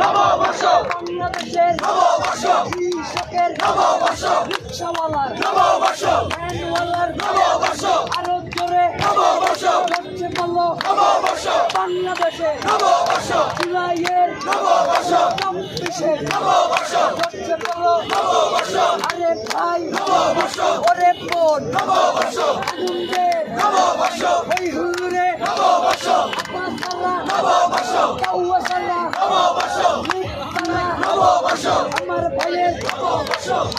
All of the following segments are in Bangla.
নববর্ষ বাংলাদেশের নববর্ষ কৃষকের নববর্ষ রিক্সাওয়ালার নববর্ষ ভ্যানওয়ালার নববর্ষ আরও জোরে নববর্ষ করছে বলো নববর্ষ বাংলাদেশে নববর্ষ জুলাইয়ের নববর্ষ চব্বিশের নববর্ষ করছে বলো নববর্ষ আরে ভাই নববর্ষ ওরে বোন নববর্ষ আনন্দের নববর্ষ ওই হুরে নববর্ষ পাসারা নববর্ষ কাউয়াসারা নববর্ষ মুক্তারা নববর্ষ আমার ভাইয়ের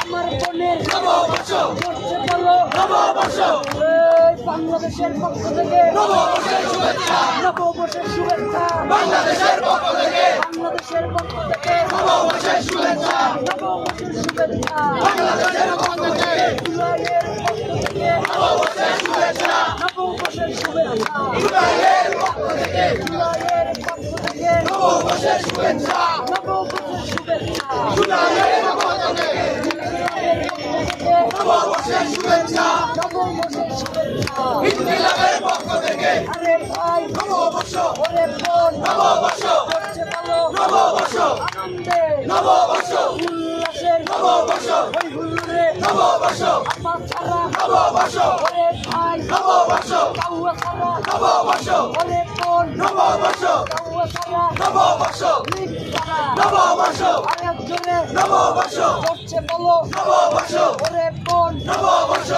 আমার বোনের করছে বলো। বাংলাদেশের পক্ষ থেকে নববর্ষের শুভেচ্ছা। নববর্ষের শুভেচ্ছা। বাংলাদেশের পক্ষ থেকে। বাংলাদেশের পক্ষ থেকে নববর্ষের শুভেচ্ছা। নববর্ষের শুভেচ্ছা। বাংলাদেশের পক্ষ থেকে জুলাইয়ের পক্ষ থেকে। নববর্ষের শুভেচ্ছা। নববর্ষের শুভেচ্ছা। জুলাইয়ের পক্ষ থেকে। জুলাইয়ের পক্ষ থেকে নববর্ষের শুভেচ্ছা। নববর্ষের শুভেচ্ছা পক্ষ থেকে নববর্ষ নববর্ষ নববর্ষ নববর্ষ নববর্ষ নববর্ষ নববর্ষ নববর্ষ নববর্ষ নববর্ষ নববর্ষ নববর্ষ। আরেক জোরে নববর্ষ। করছে বলো। নববর্ষ। ওরে কোন নববর্ষ।